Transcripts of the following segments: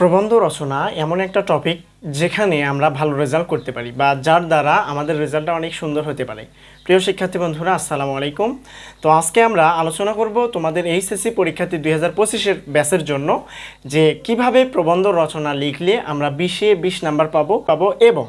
প্রবন্ধ রচনা এমন একটা টপিক যেখানে আমরা ভালো রেজাল্ট করতে পারি বা যার দ্বারা আমাদের রেজাল্টটা অনেক সুন্দর হতে পারে। প্রিয় শিক্ষার্থী বন্ধুরা, আসসালামু আলাইকুম। তো আজকে আমরা আলোচনা করব তোমাদের এইচএসসি পরীক্ষার্থী দুই হাজার পঁচিশের ব্যাচের জন্য যে কীভাবে প্রবন্ধ রচনা লিখলে আমরা বিশে বিশ নাম্বার পাবো পাবো এবং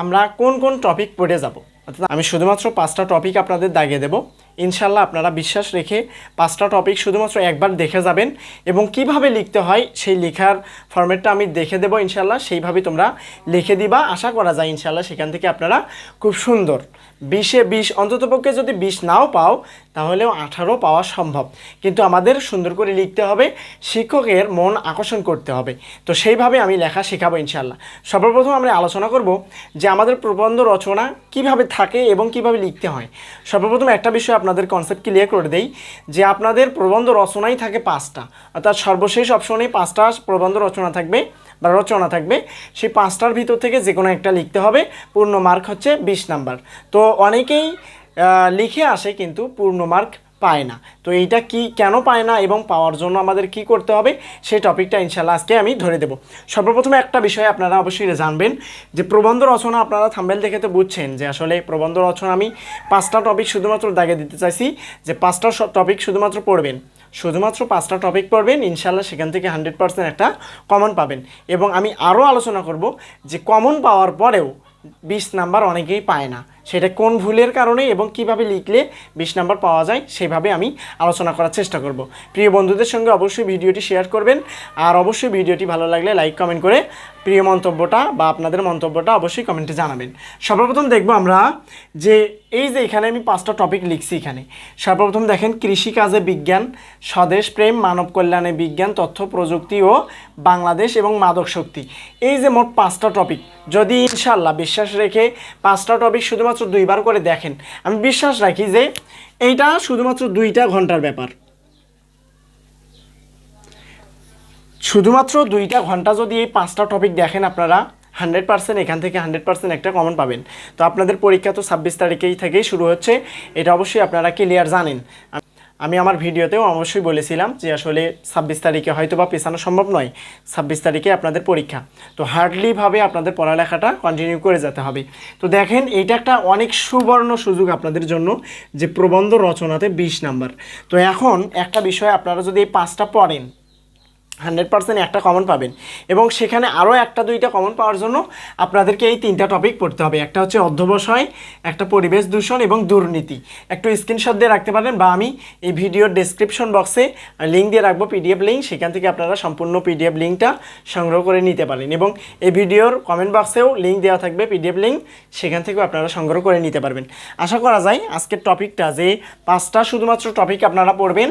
আমরা কোন কোন টপিক পড়ে যাব। অর্থাৎ আমি শুধুমাত্র পাঁচটা টপিক আপনাদের দাগিয়ে দেব। ইনশাল্লাহ আপনারা বিশ্বাস রেখে পাঁচটা টপিক শুধুমাত্র একবার দেখে যাবেন এবং কীভাবে লিখতে হয় সেই লেখার ফরম্যাটটা আমি দেখে দেবো ইনশাল্লাহ সেইভাবে তোমরা লিখে দিবা। আশা করা যায় ইনশাল্লাহ সেখান থেকে আপনারা খুব সুন্দর। বিশে বিশ, অন্ততপক্ষে যদি বিশ নাও পাও, তাহলেও আঠারো পাওয়া সম্ভব। কিন্তু আমাদের সুন্দর করে লিখতে হবে, শিক্ষকের মন আকর্ষণ করতে হবে। তো সেইভাবে আমি লেখা শেখাবো ইনশাল্লাহ সর্বপ্রথম আমরা আলোচনা করব যে আমাদের প্রবন্ধ রচনা কীভাবে থাকে এবং কীভাবে লিখতে হয়। সর্বপ্রথম একটা বিষয় আপনাদের কনসেপ্ট ক্লিয়ার করে দেই, যে আপনাদের প্রবন্ধ রচনাই থাকে পাঁচটা। অর্থাৎ সর্বশেষ অপশনে পাঁচটা প্রবন্ধ রচনা থাকবে বা রচনা থাকবে। সেই পাঁচটার ভিতর থেকে যে কোনো একটা লিখতে হবে। পূর্ণ মার্ক হচ্ছে বিশ নাম্বার। তো অনেকেই লিখে আসে কিন্তু পূর্ণ মার্ক পায় না। তো এইটা কি কেন পায় না এবং পাওয়ার জন্য আমাদের কি করতে হবে, সেই টপিকটা ইনশাল্লাহ আজকে আমি ধরে দেব। সর্বপ্রথমে একটা বিষয় আপনারা অবশ্যই জানবেন, যে প্রবন্ধ রচনা আপনারা থাম্বেল দেখে তো বুঝছেন যে আসলে প্রবন্ধ রচনা আমি পাঁচটা টপিক শুধুমাত্র দাগে দিতে চাইছি, যে পাঁচটা টপিক শুধুমাত্র পড়বেন। শুধুমাত্র পাঁচটা টপিক পড়বেন ইনশাল্লাহ সেখান থেকে হান্ড্রেড পার্সেন্ট একটা কমন পাবেন। এবং আমি আরও আলোচনা করব, যে কমন পাওয়ার পরেও বিশ নাম্বার অনেকেই পায় না। সেটা কোন ভুলের কারণে এবং কীভাবে লিখলে বিশ নাম্বার পাওয়া যায় সেভাবে আমি আলোচনা করার চেষ্টা করব। প্রিয় বন্ধুদের সঙ্গে অবশ্যই ভিডিওটি শেয়ার করবেন আর অবশ্যই ভিডিওটি ভালো লাগলে লাইক, কমেন্ট করে প্রিয় মন্তব্যটা বা আপনাদের মন্তব্যটা অবশ্যই কমেন্টে জানাবেন। সর্বপ্রথম দেখব আমরা যে এই যে এখানে আমি পাঁচটা টপিক লিখছি এখানে। সর্বপ্রথম দেখেন, কৃষিকাজে বিজ্ঞান, স্বদেশ, প্রেম, মানব কল্যাণে বিজ্ঞান, তথ্য, প্রযুক্তি ও বাংলাদেশ এবং মাদক শক্তি। এই যে মোট পাঁচটা টপিক যদি ইনশাল্লাহ বিশ্বাস রেখে পাঁচটা টপিক শুধুমাত্র দুইবার করে দেখেন। আমি বিশ্বাস রাখি যে এইটা শুধুমাত্র দুইটা ঘণ্টার ব্যাপার। শুধুমাত্র দুইটা ঘণ্টা যদি এই পাঁচটা টপিক দেখেন আপনারা হান্ড্রেড পার্সেন্ট এখান থেকে হান্ড্রেড পার্সেন্ট একটা কমন পাবেন। তো আপনাদের পরীক্ষা তো ছাব্বিশ তারিখেই থেকেই শুরু হচ্ছে, এটা অবশ্যই আপনারা ক্লিয়ার জানেন। আমি আমার ভিডিওতেও অবশ্যই বলেছিলাম যে আসলে ছাব্বিশ তারিখে হয়তো বা পেছানো সম্ভব নয়। ছাব্বিশ তারিখে আপনাদের পরীক্ষা। তো হার্ডলিভাবে আপনাদের পড়ালেখাটা কন্টিনিউ করে যেতে হবে। তো দেখেন, এইটা একটা অনেক সুবর্ণ সুযোগ আপনাদের জন্য যে প্রবন্ধ রচনাতে বিশ নাম্বার। তো এখন একটা বিষয় আপনারা যদি এই পাঁচটা পড়েন হান্ড্রেড পার্সেন্ট একটা কমন পাবেন। এবং সেখানে আরও একটা দুইটা কমন পাওয়ার জন্য আপনাদেরকে এই তিনটা টপিক পড়তে হবে। একটা হচ্ছে অধ্যবসায়, একটা পরিবেশ দূষণ এবং দুর্নীতি। একটু স্ক্রিনশট দিয়ে রাখতে পারেন বা আমি এই ভিডিওর ডেসক্রিপশন বক্সে লিঙ্ক দিয়ে রাখব পিডিএফ লিঙ্ক সেখান থেকে আপনারা সম্পূর্ণ পিডিএফ লিঙ্কটা সংগ্রহ করে নিতে পারেন। এবং এই ভিডিওর কমেন্ট বক্সেও লিঙ্ক দেওয়া থাকবে পিডিএফ লিঙ্ক সেখান থেকেও আপনারা সংগ্রহ করে নিতে পারবেন। আশা করা যায় আজকের টপিকটা যে পাঁচটা শুধুমাত্র টপিক আপনারা পড়বেন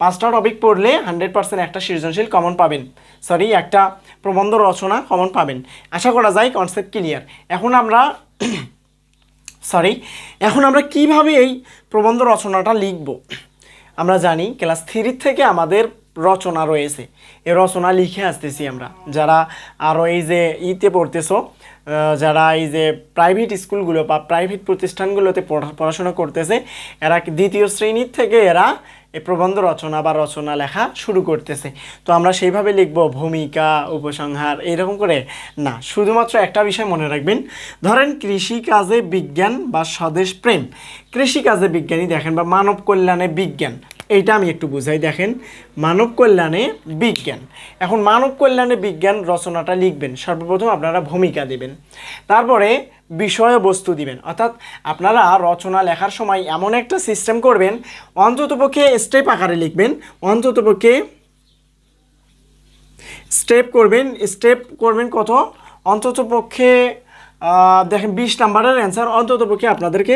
পাঁচটা টপিক পড়লে হান্ড্রেড পার্সেন্ট একটা সৃজনশীল কমন পাবেন। সরি একটা প্রবন্ধ রচনা কমন পাবেন। আশা করা যায় কনসেপ্ট ক্লিয়ার এখন আমরা সরি এখন আমরা কীভাবে এই প্রবন্ধ রচনাটা লিখব? আমরা জানি ক্লাস থ্রি থেকে আমাদের রচনা রয়েছে। এ রচনা লিখে আসতেছি আমরা। যারা আরও এই যে ইতে পড়তেছো যারা এই যে প্রাইভেট স্কুলগুলো বা প্রাইভেট প্রতিষ্ঠানগুলোতে পড়া- পড়াশোনা করতেছে, এরা দ্বিতীয় শ্রেণির থেকে এরা প্রবন্ধ রচনা বা রচনা লেখা শুরু করতেছে। তো আমরা সেইভাবে লিখব ভূমিকা, উপসংহার, এরকম করে। না, শুধুমাত্র একটা বিষয় মনে রাখবেন। ধরেন কৃষিকাজে বিজ্ঞান বা স্বদেশ প্রেম। কৃষিকাজে বিজ্ঞানী দেখেন বা মানব কল্যাণে বিজ্ঞান। এইটা আমি একটু বুঝাই, দেখেন। মানব কল্যাণে বিজ্ঞান। এখন মানব কল্যাণে বিজ্ঞান রচনাটা লিখবেন। সর্বপ্রথম আপনারা ভূমিকা দেবেন। তারপরে বিষয়বস্তু দিবেন। অর্থাৎ আপনারা রচনা লেখার সময় এমন একটা সিস্টেম করবেন, অন্ততপক্ষে স্টেপ আকারে লিখবেন, অন্ততপক্ষে স্টেপ করবেন স্টেপ করবেন কত? অন্ততপক্ষে দেখেন বিশ নাম্বারের অ্যান্সার অন্ততপক্ষে আপনাদেরকে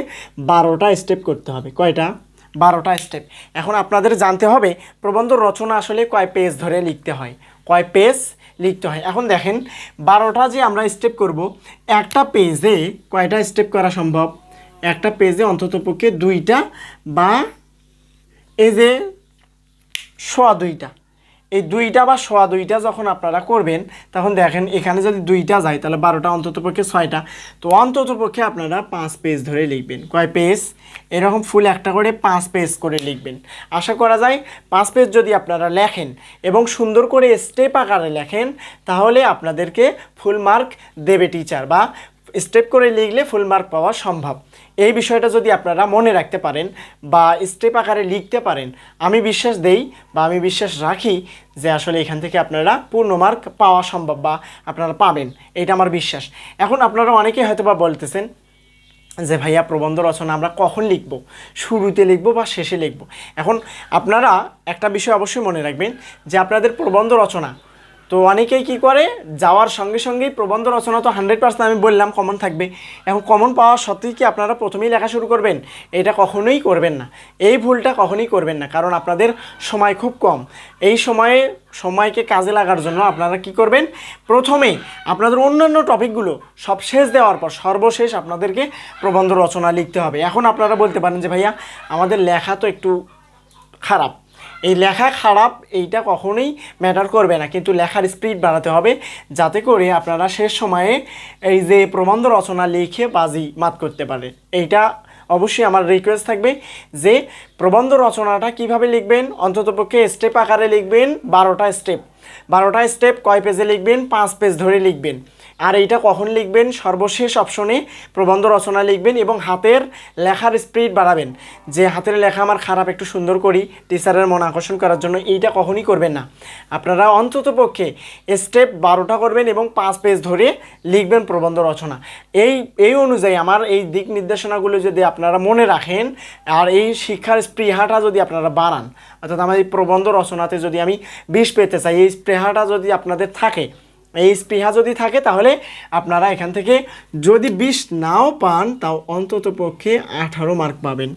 বারোটা স্টেপ করতে হবে। কয়টা? বারোটা স্টেপ এখন আপনাদের জানতে হবে, প্রবন্ধ রচনা আসলে কয় পেজ ধরে লিখতে হয়? কয় পেজ লিখতে হয়। এখন দেখেন, বারোটা যে আমরা স্টেপ করব, একটা পেজে কয়টা স্টেপ করা সম্ভব? একটা পেজে অন্ততপক্ষে দুইটা বা এই যে সোয়া দুইটা। এই দুইটা বা সোয়া দুইটা যখন আপনারা করবেন, তখন দেখেন এখানে যদি দুইটা যায়, তাহলে বারোটা অন্তত পক্ষে ছয়টা। তো অন্তত পক্ষে আপনারা পাঁচ পেজ ধরে লিখবেন। কয় পেজ এরকম ফুল একটা করে পাঁচ পেজ করে লিখবেন। আশা করা যায় পাঁচ পেজ যদি আপনারা লেখেন এবং সুন্দর করে স্টেপ আকারে লেখেন, তাহলে আপনাদেরকে ফুল মার্ক দেবে টিচার বা স্টেপ করে লিখলে ফুল মার্ক পাওয়া সম্ভব। এই বিষয়টা যদি আপনারা মনে রাখতে পারেন বা স্টেপ আকারে লিখতে পারেন, আমি বিশ্বাস দেই বা আমি বিশ্বাস রাখি যে আসলে এখান থেকে আপনারা পূর্ণ মার্ক পাওয়া সম্ভব বা আপনারা পাবেন। এটা আমার বিশ্বাস। এখন আপনারা অনেকেই হয়তো বা বলতেছেন যে, ভাইয়া, প্রবন্ধ রচনা আমরা কখন লিখব? শুরুতে লিখব বা শেষে লিখব? এখন আপনারা একটা বিষয় অবশ্যই মনে রাখবেন যে, আপনাদের প্রবন্ধ রচনা তো অনেকেই কি করে, যাওয়ার সঙ্গে সঙ্গেই প্রবন্ধ রচনা তো হান্ড্রেড পার্সেন্ট আমি বললাম কমন থাকবে। এখন কমন পাওয়া সত্ত্বেই কি আপনারা প্রথমেই লেখা শুরু করবেন? এটা কখনোই করবেন না। এই ভুলটা কখনোই করবেন না, কারণ আপনাদের সময় খুব কম। এই সময়ে, সময়কে কাজে লাগার জন্য আপনারা কি করবেন? প্রথমেই আপনাদের অন্যান্য টপিকগুলো সব শেষ দেওয়ার পর সর্বশেষ আপনাদেরকে প্রবন্ধ রচনা লিখতে হবে। এখন আপনারা বলতে পারেন যে, ভাইয়া, আমাদের লেখা তো একটু খারাপ। এই লেখা খারাপ, এইটা কখনোই ম্যাটার করবে না। কিন্তু লেখার স্পিড বাড়াতে হবে, যাতে করে আপনারা শেষ সময়ে এই যে প্রবন্ধ রচনা লিখে বাজি মাত করতে পারে এইটা অবশ্যই আমার রিকোয়েস্ট থাকবে যে প্রবন্ধ রচনাটা কীভাবে লিখবেন অন্ততপক্ষে স্টেপ আকারে লিখবেন, বারোটা স্টেপ বারোটা স্টেপ কয় পেজে লিখবেন, পাঁচ পেজ ধরে লিখবেন। আর এইটা কখন লিখবেন? সর্বশেষ অপশনে প্রবন্ধ রচনা লিখবেন এবং হাতের লেখার স্পিড বাড়াবেন। যে হাতের লেখা আমার খারাপ, একটু সুন্দর করি, টিচারের মন আকর্ষণ করার জন্য এইটা কখনই করবেন না। আপনারা অন্তত পক্ষে স্টেপ বারোটা করবেন এবং পাঁচ পেজ ধরে লিখবেন প্রবন্ধ রচনা। এই এই অনুযায়ী আমার এই দিক নির্দেশনাগুলো যদি আপনারা মনে রাখেন, আর এই শিক্ষার স্পৃহাটা যদি আপনারা বাড়ান, অর্থাৎ আমার এই প্রবন্ধ রচনাতে যদি আমি বিষ পেতে চাই, এই স্পৃহাটা যদি আপনাদের থাকে এই স্পৃহা যদি থাকে, তাহলে আপনারা এখান থেকে যদি বিশ নাও পান, তাও অন্তত পক্ষে আঠারো মার্ক পাবেন।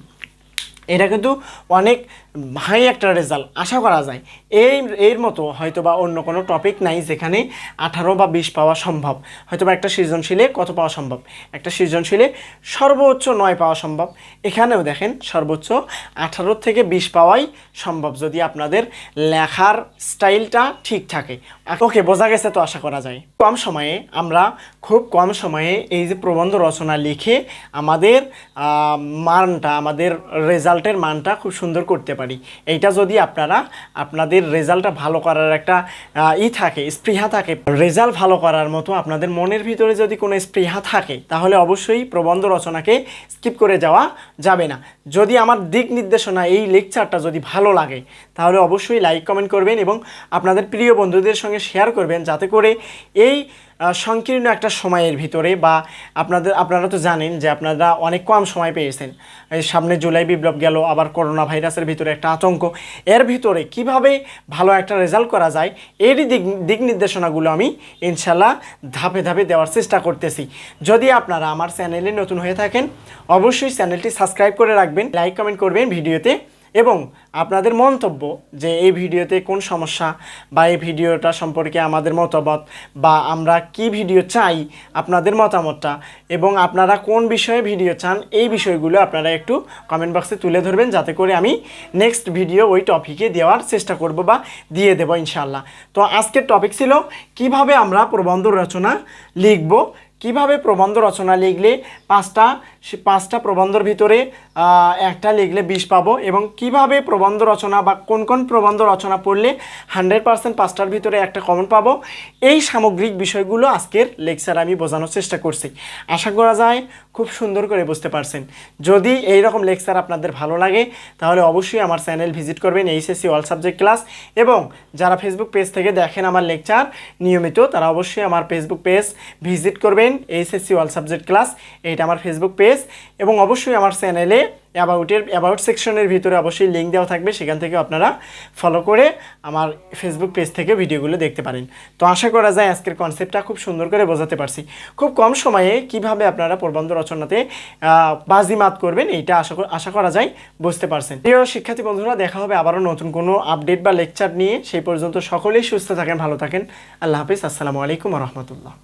এটা কিন্তু অনেক হাই একটা রেজাল্ট আশা করা যায়। এই, এর মতো হয়তো বা অন্য কোনো টপিক নাই যেখানে আঠারো বা বিশ পাওয়া সম্ভব। হয়তো বা একটা সৃজনশীলে কত পাওয়া সম্ভব? একটা সৃজনশীলে সর্বোচ্চ নয় পাওয়া সম্ভব। এখানেও দেখেন, সর্বোচ্চ আঠারো থেকে বিশ পাওয়াই সম্ভব যদি আপনাদের লেখার স্টাইলটা ঠিক থাকে। ওকে, বোঝা গেছে তো আশা করা যায়। কম সময়ে আমরা খুব কম সময়ে এই যে প্রবন্ধ রচনা লিখে আমাদের মানটা, আমাদের রেজাল্টের মানটা খুব সুন্দর করতে পারি। এইটা যদি আপনারা, আপনাদের রেজাল্টটা ভালো করার একটা ই থাকে, স্পৃহা থাকে, রেজাল্ট ভালো করার মতো আপনাদের মনের ভিতরে যদি কোনো স্পৃহা থাকে, তাহলে অবশ্যই প্রবন্ধ রচনাকে স্কিপ করে যাওয়া যাবে না। যদি আমার দিক নির্দেশনা এই লেকচারটা যদি ভালো লাগে, তাহলে অবশ্যই লাইক কমেন্ট করবেন এবং আপনাদের প্রিয় বন্ধুদের সঙ্গে শেয়ার করবেন, যাতে করে এই সংকীর্ণ একটা সময়ের ভিতরে বা আপনাদের, আপনারা তো জানেন যে আপনারা অনেক কম সময় পেয়েছেন। সামনে জুলাই বিপ্লব গেল, আবার করোনা ভাইরাসের ভিতরে একটা আতঙ্ক। এর ভিতরে কীভাবে ভালো একটা রেজাল্ট করা যায়, এরই দিক দিক নির্দেশনাগুলো আমি ইনশাল্লাহ ধাপে ধাপে দেওয়ার চেষ্টা করতেছি। যদি আপনারা আমার চ্যানেলে নতুন হয়ে থাকেন, অবশ্যই চ্যানেলটি সাবস্ক্রাইব করে রাখবেন, লাইক কমেন্ট করবেন ভিডিওতে। এবং আপনাদের মন্তব্য যে এই ভিডিওতে কোন সমস্যা বা এই ভিডিওটা সম্পর্কে আমাদের মতামত বা আমরা কি ভিডিও চাই, আপনাদের মতামতটা এবং আপনারা কোন বিষয়ে ভিডিও চান, এই বিষয়গুলো আপনারা একটু কমেন্ট বক্সে তুলে ধরবেন যাতে করে আমি নেক্সট ভিডিও ওই টপিকে দেওয়ার চেষ্টা করব বা দিয়ে দেবো ইনশাল্লাহ তো আজকের টপিক ছিল কীভাবে আমরা প্রবন্ধ রচনা লিখব, কীভাবে প্রবন্ধ রচনা লিখলে পাঁচটা পাঁচটা প্রবন্ধর ভিতরে একটা লিখলে বিশ পাবো এবং কীভাবে প্রবন্ধ রচনা বা কোন কোন প্রবন্ধ রচনা পড়লে হান্ড্রেড পার্সেন্ট পাঁচটার ভিতরে একটা কমন পাবো, এই সামগ্রিক বিষয়গুলো আজকের লেকচার আমি বোঝানোর চেষ্টা করছি। আশা করা যায় খুব সুন্দর করে বুঝতে পারছেন। যদি এই রকম লেকচার আপনাদের ভালো লাগে, তাহলে অবশ্যই আমার চ্যানেল ভিজিট করবেন এইচএসসি অল সাবজেক্ট ক্লাস এবং যারা ফেসবুক পেজ থেকে দেখেন আমার লেকচার নিয়মিত, তারা অবশ্যই আমার ফেসবুক পেজ ভিজিট করবেন, এইচএসসি অল সাবজেক্ট ক্লাস এইটা আমার ফেসবুক পেজ এবং অবশ্যই আমার চ্যানেলে অ্যাবাউটের অ্যাবাউট সেকশনের ভিতরে অবশ্যই লিঙ্ক দেওয়া থাকবে, সেখান থেকে আপনারা ফলো করে আমার ফেসবুক পেজ থেকে ভিডিওগুলো দেখতে পারেন। তো আশা করা যায় আজকের কনসেপ্টটা খুব সুন্দর করে বোঝাতে পারছি। খুব কম সময়ে কীভাবে আপনারা প্রবন্ধ রচনাতে বাজিমাত করবেন, এইটা আশা আশা করা যায়, বুঝতে পারছেন। প্রিয় শিক্ষার্থী বন্ধুরা, দেখা হবে আবারও নতুন কোনো আপডেট বা লেকচার নিয়ে। সেই পর্যন্ত সকলেই সুস্থ থাকেন, ভালো থাকেন। আল্লাহ হাফিজ, আসসালামু আলাইকুম রহমতুল্লাহ।